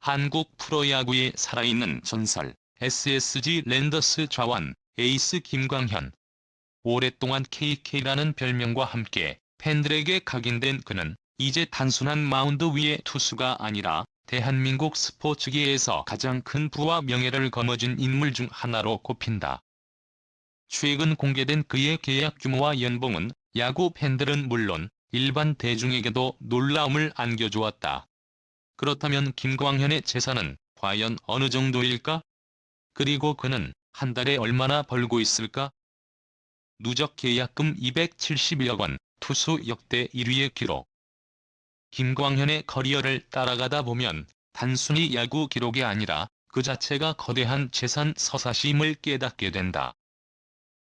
한국 프로야구의 살아있는 전설 SSG 랜더스 좌완 에이스 김광현. 오랫동안 KK라는 별명과 함께 팬들에게 각인된 그는 이제 단순한 마운드 위의 투수가 아니라 대한민국 스포츠계에서 가장 큰 부와 명예를 거머쥔 인물 중 하나로 꼽힌다. 최근 공개된 그의 계약 규모와 연봉은 야구 팬들은 물론 일반 대중에게도 놀라움을 안겨주었다. 그렇다면 김광현의 재산은 과연 어느 정도일까? 그리고 그는 한 달에 얼마나 벌고 있을까? 누적 계약금 271억 원, 투수 역대 1위의 기록. 김광현의 커리어를 따라가다 보면 단순히 야구 기록이 아니라 그 자체가 거대한 재산 서사심을 깨닫게 된다.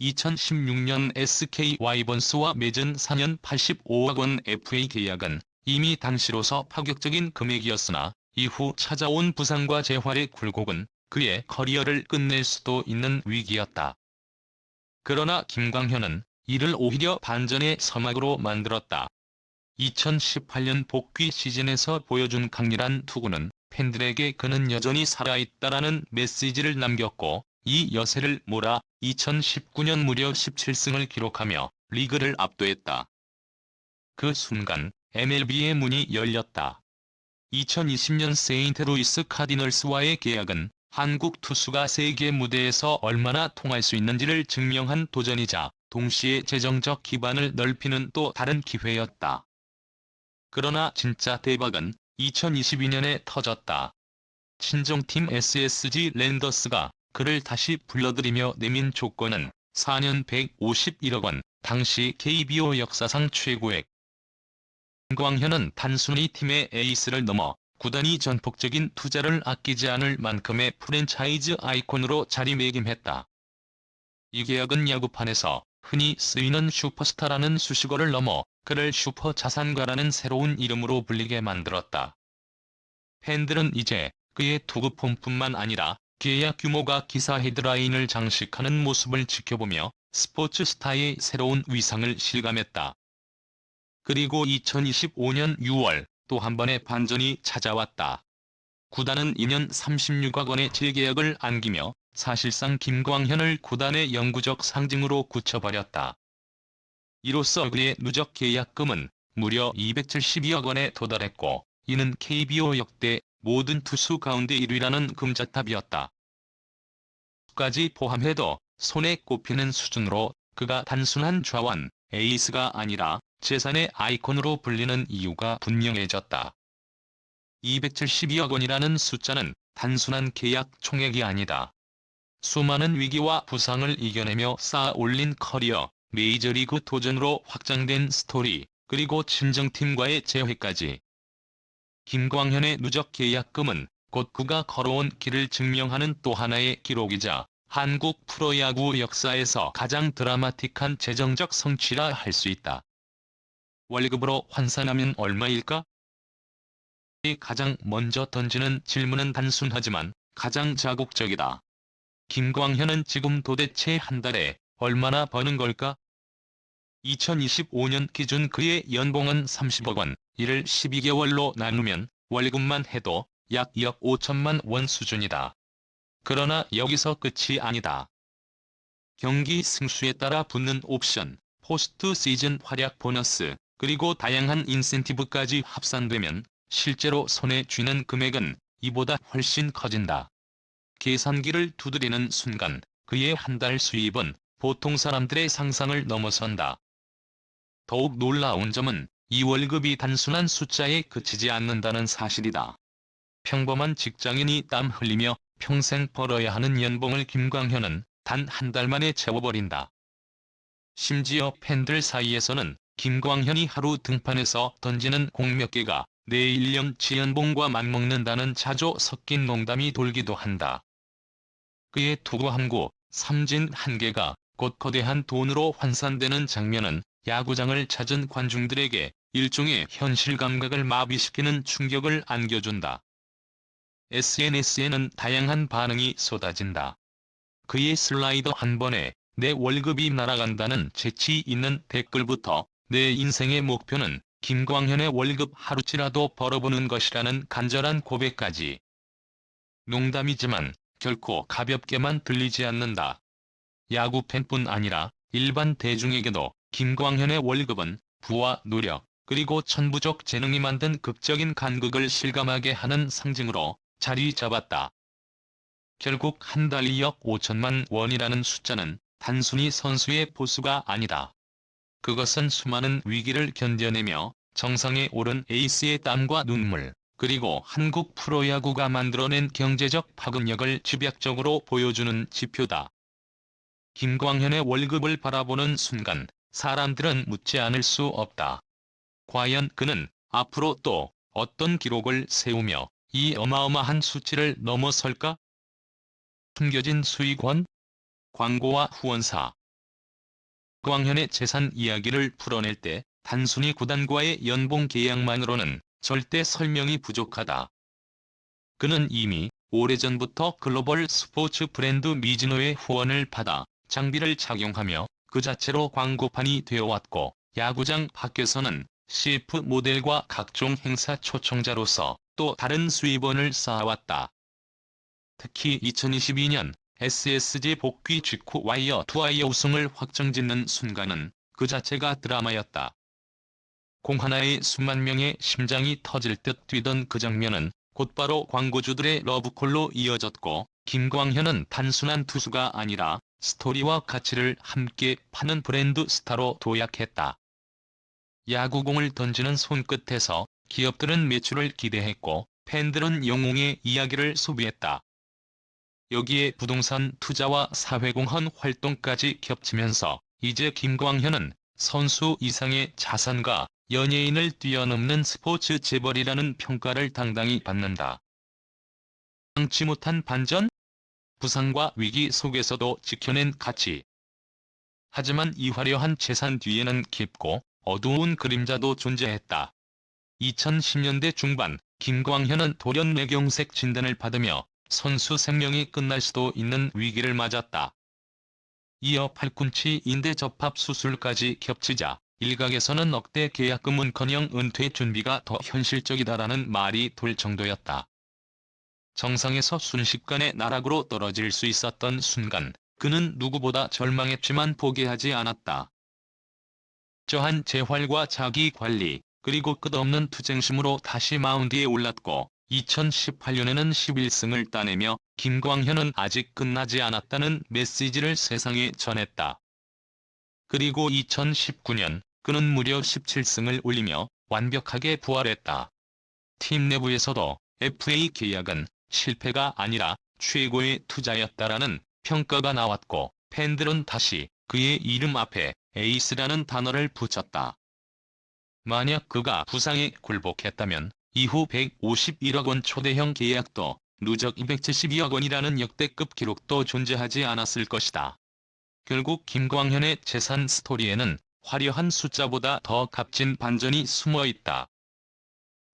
2016년 SK 와이번스와 맺은 4년 85억 원 FA 계약은 이미 당시로서 파격적인 금액이었으나 이후 찾아온 부상과 재활의 굴곡은 그의 커리어를 끝낼 수도 있는 위기였다. 그러나 김광현은 이를 오히려 반전의 서막으로 만들었다. 2018년 복귀 시즌에서 보여준 강렬한 투구는 팬들에게 그는 여전히 살아있다라는 메시지를 남겼고 이 여세를 몰아 2019년 무려 17승을 기록하며 리그를 압도했다. 그 순간 MLB의 문이 열렸다. 2020년 세인트루이스 카디널스와의 계약은 한국 투수가 세계 무대에서 얼마나 통할 수 있는지를 증명한 도전이자 동시에 재정적 기반을 넓히는 또 다른 기회였다. 그러나 진짜 대박은 2022년에 터졌다. 친정팀 SSG 랜더스가 그를 다시 불러들이며 내민 조건은 4년 151억 원, 당시 KBO 역사상 최고액. 김광현은 단순히 팀의 에이스를 넘어 구단이 전폭적인 투자를 아끼지 않을 만큼의 프랜차이즈 아이콘으로 자리매김했다. 이 계약은 야구판에서 흔히 쓰이는 슈퍼스타라는 수식어를 넘어 그를 슈퍼 자산가라는 새로운 이름으로 불리게 만들었다. 팬들은 이제 그의 투구폼뿐만 아니라 계약 규모가 기사 헤드라인을 장식하는 모습을 지켜보며 스포츠 스타의 새로운 위상을 실감했다. 그리고 2025년 6월 또 한 번의 반전이 찾아왔다. 구단은 2년 36억 원의 재계약을 안기며 사실상 김광현을 구단의 영구적 상징으로 굳혀버렸다. 이로써 그의 누적 계약금은 무려 272억 원에 도달했고 이는 KBO 역대 모든 투수 가운데 1위라는 금자탑이었다. 까지 포함해도 손에 꼽히는 수준으로 그가 단순한 좌완, 에이스가 아니라 재산의 아이콘으로 불리는 이유가 분명해졌다. 272억 원이라는 숫자는 단순한 계약 총액이 아니다. 수많은 위기와 부상을 이겨내며 쌓아 올린 커리어, 메이저리그 도전으로 확장된 스토리, 그리고 친정팀과의 재회까지. 김광현의 누적 계약금은 곧 그가 걸어온 길을 증명하는 또 하나의 기록이자 한국 프로야구 역사에서 가장 드라마틱한 재정적 성취라 할 수 있다. 월급으로 환산하면 얼마일까? 이 가장 먼저 던지는 질문은 단순하지만 가장 자국적이다. 김광현은 지금 도대체 한 달에 얼마나 버는 걸까? 2025년 기준 그의 연봉은 30억 원, 이를 12개월로 나누면 월급만 해도 약 2억 5천만 원 수준이다. 그러나 여기서 끝이 아니다. 경기 승수에 따라 붙는 옵션, 포스트 시즌 활약 보너스, 그리고 다양한 인센티브까지 합산되면 실제로 손에 쥐는 금액은 이보다 훨씬 커진다. 계산기를 두드리는 순간 그의 한 달 수입은 보통 사람들의 상상을 넘어선다. 더욱 놀라운 점은 이 월급이 단순한 숫자에 그치지 않는다는 사실이다. 평범한 직장인이 땀 흘리며 평생 벌어야 하는 연봉을 김광현은 단 한 달 만에 채워버린다. 심지어 팬들 사이에서는 김광현이 하루 등판에서 던지는 공 몇 개가 내 1년치 연봉과 맞먹는다는 자조 섞인 농담이 돌기도 한다. 그의 투구 한구, 삼진 한 개가 곧 거대한 돈으로 환산되는 장면은 야구장을 찾은 관중들에게 일종의 현실 감각을 마비시키는 충격을 안겨준다. SNS에는 다양한 반응이 쏟아진다. 그의 슬라이더 한 번에 내 월급이 날아간다는 재치 있는 댓글부터 내 인생의 목표는 김광현의 월급 하루치라도 벌어보는 것이라는 간절한 고백까지 농담이지만 결코 가볍게만 들리지 않는다. 야구 팬뿐 아니라 일반 대중에게도 김광현의 월급은 부와 노력, 그리고 천부적 재능이 만든 극적인 간극을 실감하게 하는 상징으로 자리 잡았다. 결국 한 달 2억 5천만 원이라는 숫자는 단순히 선수의 보수가 아니다. 그것은 수많은 위기를 견뎌내며 정상에 오른 에이스의 땀과 눈물, 그리고 한국 프로야구가 만들어낸 경제적 파급력을 집약적으로 보여주는 지표다. 김광현의 월급을 바라보는 순간 사람들은 묻지 않을 수 없다. 과연 그는 앞으로 또 어떤 기록을 세우며 이 어마어마한 수치를 넘어설까? 숨겨진 수익원? 광고와 후원사 광현의 재산 이야기를 풀어낼 때 단순히 구단과의 연봉 계약만으로는 절대 설명이 부족하다. 그는 이미 오래전부터 글로벌 스포츠 브랜드 미즈노의 후원을 받아 장비를 착용하며 그 자체로 광고판이 되어왔고 야구장 밖에서는 CF 모델과 각종 행사 초청자로서 또 다른 수입원을 쌓아왔다. 특히 2022년 SSG 복귀 직후 와이어 투와이어 우승을 확정짓는 순간은 그 자체가 드라마였다. 공 하나에 수만 명의 심장이 터질 듯 뛰던 그 장면은 곧바로 광고주들의 러브콜로 이어졌고 김광현은 단순한 투수가 아니라 스토리와 가치를 함께 파는 브랜드 스타로 도약했다. 야구공을 던지는 손끝에서 기업들은 매출을 기대했고 팬들은 영웅의 이야기를 소비했다. 여기에 부동산 투자와 사회공헌 활동까지 겹치면서 이제 김광현은 선수 이상의 자산과 연예인을 뛰어넘는 스포츠 재벌이라는 평가를 당당히 받는다. 당치 못한 반전? 부상과 위기 속에서도 지켜낸 가치. 하지만 이 화려한 재산 뒤에는 깊고 어두운 그림자도 존재했다. 2010년대 중반 김광현은 돌연 뇌경색 진단을 받으며 선수 생명이 끝날 수도 있는 위기를 맞았다. 이어 팔꿈치 인대 접합 수술까지 겹치자 일각에서는 억대 계약금은커녕 은퇴 준비가 더 현실적이다라는 말이 돌 정도였다. 정상에서 순식간에 나락으로 떨어질 수 있었던 순간 그는 누구보다 절망했지만 포기하지 않았다. 저한 재활과 자기 관리, 그리고 끝없는 투쟁심으로 다시 마운드에 올랐고 2018년에는 11승을 따내며 김광현은 아직 끝나지 않았다는 메시지를 세상에 전했다. 그리고 2019년 그는 무려 17승을 올리며 완벽하게 부활했다. 팀 내부에서도 FA 계약은 실패가 아니라 최고의 투자였다라는 평가가 나왔고 팬들은 다시 그의 이름 앞에 에이스라는 단어를 붙였다. 만약 그가 부상에 굴복했다면 이후 151억 원 초대형 계약도 누적 272억 원이라는 역대급 기록도 존재하지 않았을 것이다. 결국 김광현의 재산 스토리에는 화려한 숫자보다 더 값진 반전이 숨어 있다.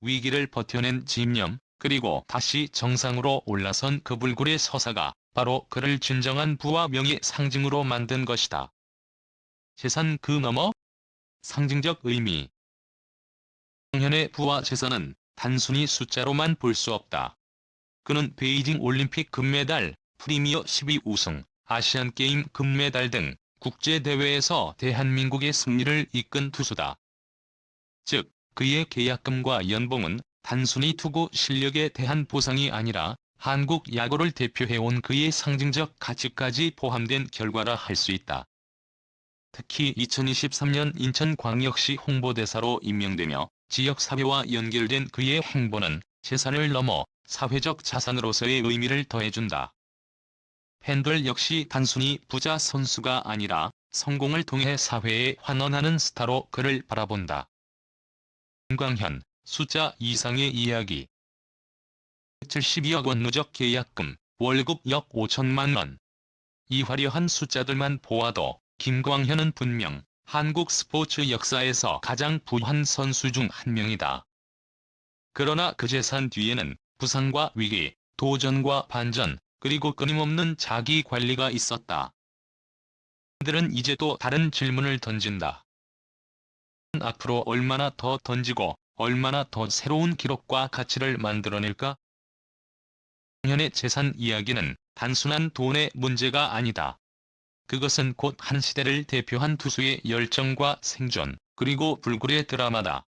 위기를 버텨낸 집념, 그리고 다시 정상으로 올라선 그 불굴의 서사가 바로 그를 진정한 부와 명의 상징으로 만든 것이다. 재산 그 너머? 상징적 의미 광현의 부와 재산은 단순히 숫자로만 볼 수 없다. 그는 베이징 올림픽 금메달, 프리미어 12 우승, 아시안게임 금메달 등 국제대회에서 대한민국의 승리를 이끈 투수다. 즉, 그의 계약금과 연봉은 단순히 투구 실력에 대한 보상이 아니라 한국 야구를 대표해온 그의 상징적 가치까지 포함된 결과라 할 수 있다. 특히 2023년 인천광역시 홍보대사로 임명되며 지역 사회와 연결된 그의 행보는 재산을 넘어 사회적 자산으로서의 의미를 더해준다. 팬들 역시 단순히 부자 선수가 아니라 성공을 통해 사회에 환원하는 스타로 그를 바라본다. 김광현, 숫자 이상의 이야기 72억 원 누적 계약금, 월급 역 5천만 원. 이 화려한 숫자들만 보아도 김광현은 분명 한국 스포츠 역사에서 가장 부한 선수 중 한 명이다. 그러나 그 재산 뒤에는 부상과 위기, 도전과 반전, 그리고 끊임없는 자기 관리가 있었다. 팬들은 이제 또 다른 질문을 던진다. 앞으로 얼마나 더 던지고 얼마나 더 새로운 기록과 가치를 만들어낼까? 현의 재산 이야기는 단순한 돈의 문제가 아니다. 그것은 곧 한 시대를 대표한 투수의 열정과 생존, 그리고 불굴의 드라마다.